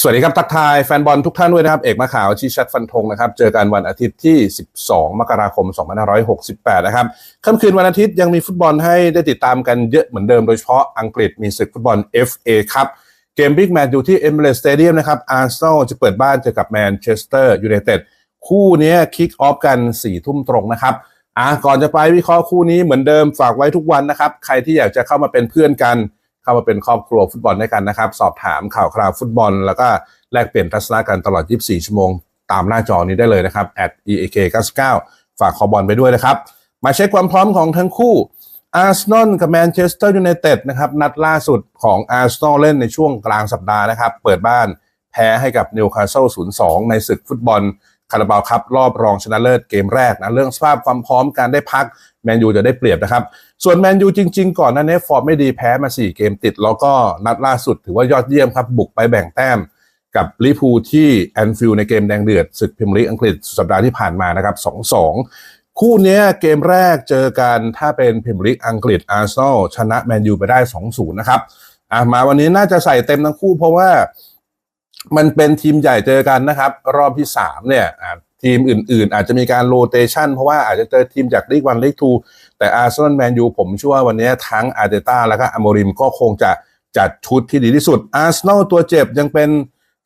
สวัสดีครับ ทักทายแฟนบอลทุกท่านด้วยนะครับ เอกมาข่าวชี้ชัดฟันธงนะครับ เจอกันวันอาทิตย์ที่ 12 มกราคม 2568 นะครับค่ำคืนวันอาทิตย์ยังมีฟุตบอลให้ได้ติดตามกันเยอะเหมือนเดิมโดยเฉพาะอังกฤษมีศึกฟุตบอล FA ครับเกมบิ๊กแมตช์อยู่ที่ Emirates Stadium นะครับอาร์เซนอลจะเปิดบ้านเจอกับแมนเชสเตอร์ยูไนเต็ดคู่นี้คิกออฟกัน 4 ทุ่มตรงนะครับอะก่อนจะไปวิเคราะห์คู่นี้เหมือนเดิมฝากไว้ทุกวันนะครับใครที่อยากจะเข้ามาเป็นเพื่อนกัน เข้ามาเป็นครอบครัวฟุตบอลด้วยกันนะครับ สอบถามข่าวคราวฟุตบอล แล้วก็แลกเปลี่ยนทัศนะกันตลอด 24 ชั่วโมง ตามหน้าจอนี้ได้เลยนะครับ @eak 99 ฝากคอบอลไปด้วยนะครับ มาเช็คความพร้อมของทั้งคู่อาร์เซนอลกับแมนเชสเตอร์ยูไนเต็ดนะครับนัดล่าสุดของอาร์เซนอลเล่นในช่วงกลางสัปดาห์นะครับ เปิดบ้านแพ้ให้กับนิวคาสเซิล0-2 ในศึกฟุตบอล คาราบาวครับรอบรองชนะเลิศเกมแรกนะเรื่องสภาพความพร้อมการได้พักแมนยูจะได้เปรียบนะครับ ส่วนแมนยูจริง ๆ ก่อนหน้านี้ฟอร์มไม่ดีแพ้มา 4 เกมติด แล้วก็นัดล่าสุดถือว่ายอดเยี่ยมครับ บุกไปแบ่งแต้มกับลิพูที่แอนฟิลในเกมแดงเดือดศึกพรีเมียร์ลีกอังกฤษสัปดาห์ที่ผ่านมานะครับ 2-2 คู่นี้เกมแรกเจอกันถ้าเป็นพรีเมียร์ลีกอังกฤษอาร์เซนอลชนะแมนยูไปได้ 2-0 นะครับอะมาวันนี้น่าจะใส่เต็มทั้งคู่เพราะว่า มันเป็นทีมใหญ่เจอกันนะครับ รอบที่3เนี่ยทีมอื่น ๆ อาจจะมีการโรเตชันเพราะว่าอาจจะเจอทีมจากลีกวันลีกทูแต่อาร์เซนอลแมนยูผมเชื่อว่าวันนี้ทั้งอาร์เตต้าแล้วก็อโมริมก็คงจะจัดชุดที่ดีที่สุดอาร์เซนอลตัวเจ็บยังเป็น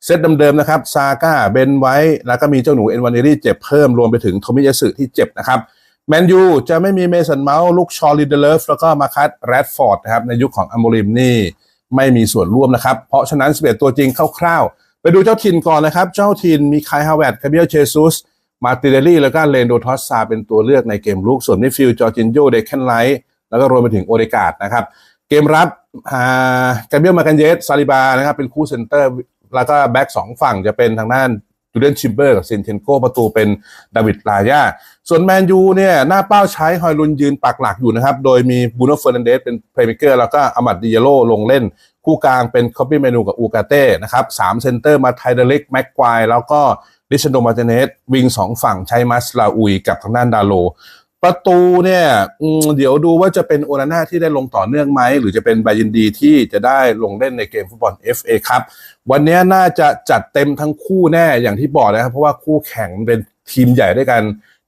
เซตเดิมๆนะครับซาก้าเบนไว้ แล้วก็มีเจ้าหนูเอ็นวานเนรี่เจ็บเพิ่มรวมไปถึงโทมิยาสึที่เจ็บนะครับแมนยูจะไม่มีเมสันเมาส์ลูกชอลิเดเลฟแล้วก็มาคัตแรดฟอร์ดนะครับในยุคของอโมริมนี่ไม่มีส่วนร่วมนะครับ เพราะฉะนั้น11ตัวจริงคร่าวๆ ไปดูเจ้าถิ่นก่อนนะครับ เจ้าถิ่นมีคายฮาวเวร์ดคาเบียลเชซุส มาติเดลี่ แล้วก็เลนโดทอสซาเป็นตัวเลือกในเกมลุกส่วนมิดฟิลจอร์จินโยเดคเคนไลท์แล้วก็รวมไปถึงโอเดกาดนะครับ เกมรับอ่ากาเบียลมากันเยสซาลิบานะครับเป็นคู่เซนเตอร์ แล้วก็แบ็กสองฝั่งจะเป็นทางด้านจูเดนชิมเบอร์กับเซนเทนโกประตูเป็นดาวิดลายาส่วนแมนยูเนี่ยหน้าเป้าใช้ฮอยลุนยืนปักหลักอยู่นะครับ โดยมีบูโนเฟอร์นันเดสเป็นเพลย์เมเกอร์แล้วก็อามัดดิเยโลลงเล่น คู่กลางเป็นคอปปี้เมนูกับอูกาเต้นะครับสามเซนเตอร์มาไทเดลิกแม็กควายแล้วก็ดิชโดมาเตเนสวิงสองฝั่งใช้มัสลาอุยกับทางด้านดาโล ประตูเนี่ยเดี๋ยวดูว่าจะเป็นโอนาน่าที่ได้ลงต่อเนื่องไหม หรือจะเป็นบายินดีที่จะได้ลงเล่นในเกมฟุตบอล FA ครับ วันนี้น่าจะจัดเต็มทั้งคู่แน่อย่างที่บอกนะครับ เพราะว่าคู่แข่งเป็นทีมใหญ่ด้วยกัน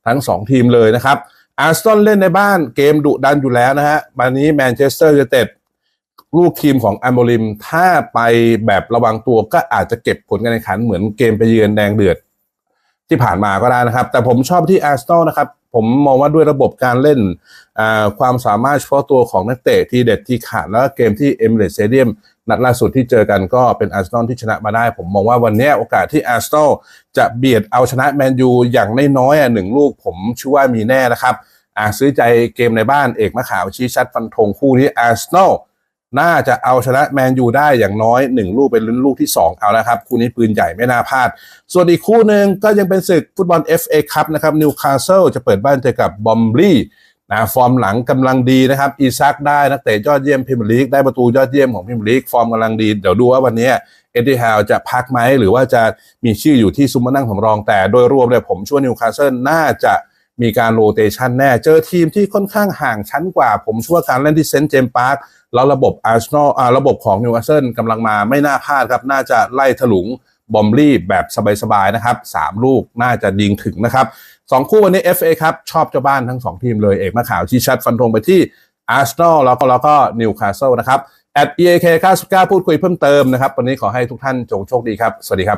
ทั้ง 2 ทีมเลยนะครับอาร์สตันเล่นในบ้านเกมดุดันอยู่แล้วนะฮะวันนี้แมนเชสเตอร์ยูไนเต็ด ลูกทีมของอัมโบริมถ้าไปแบบระวังตัวก็อาจจะเก็บผลการแข่งขันเหมือนเกมไปเยือนแดงเดือดที่ผ่านมาก็ได้นะครับ แต่ผมชอบที่อาร์เซนอลนะครับ ผมมองว่าด้วยระบบการเล่นอ่าความสามารถเฉพาะตัวของนักเตะที่เด็ดที่ขาดแล้วเกมที่เอมิเรตสเตเดียมนัดล่าสุดที่เจอกันก็เป็นอาร์เซนอลที่ชนะมาได้ ผมมองว่าวันนี้โอกาสที่อาร์เซนอลจะเบียดเอาชนะแมนยูอย่างน้อยๆหนึ่งลูกผมเชื่อว่ามีแน่นะครับอาซื้อใจเกมในบ้านเอกมะขาวชี้ชัดฟันธงคู่นี้อาร์เซนอล น่าจะเอาชนะแมนยูได้อย่างน้อย 1 ลูกเป็นลุ้นลูกที่ 2 เอานะครับ คู่นี้ปืนใหญ่ไม่น่าพลาด ส่วนอีกคู่หนึ่งก็ยังเป็นศึกฟุตบอล FA ครับนะครับนิวคาสเซิลจะเปิดบ้านเจอกับบอมบลีนะฟอร์มหลังกำลังดีนะครับ อีซักได้นักเตะยอดเยี่ยมพรีเมียร์ลีกได้ประตูยอดเยี่ยมของพรีเมียร์ลีกฟอร์มกำลังดี เดี๋ยวดูว่าวันนี้เอ็ดดี้ฮาวจะพักไหมหรือว่าจะมีชื่ออยู่ที่ซุมมานั่งสำรองแต่โดยรวมเนี่ยผมช่ว่านิวคาสเซิลน่าจะ มีการโรเตชันแน่ เจอทีมที่ค่อนข้างห่างชั้นกว่า ผมเชื่อว่าการเล่นที่เซนต์เจมส์พาร์คแล้วระบบอาร์เซนอลอ่าระบบของนิวคาสเซิลกำลังมาไม่น่าพลาดครับ น่าจะไล่ถลุงบอมลี่แบบสบายๆนะครับ3ลูกน่าจะยิงถึงนะครับสองคู่วันนี้ FA ครับ ชอบเจ้าบ้านทั้ง2ทีมเลยเอกมาข่าวชี้ชัดฟันธงไปที่อาร์เซนอลแล้วก็แล้วก็นิวคาสเซิลนะครับ at eak 99พูดคุยเพิ่มเติมนะครับ วันนี้ขอให้ทุกท่านจงโชคดีครับ สวัสดีครับ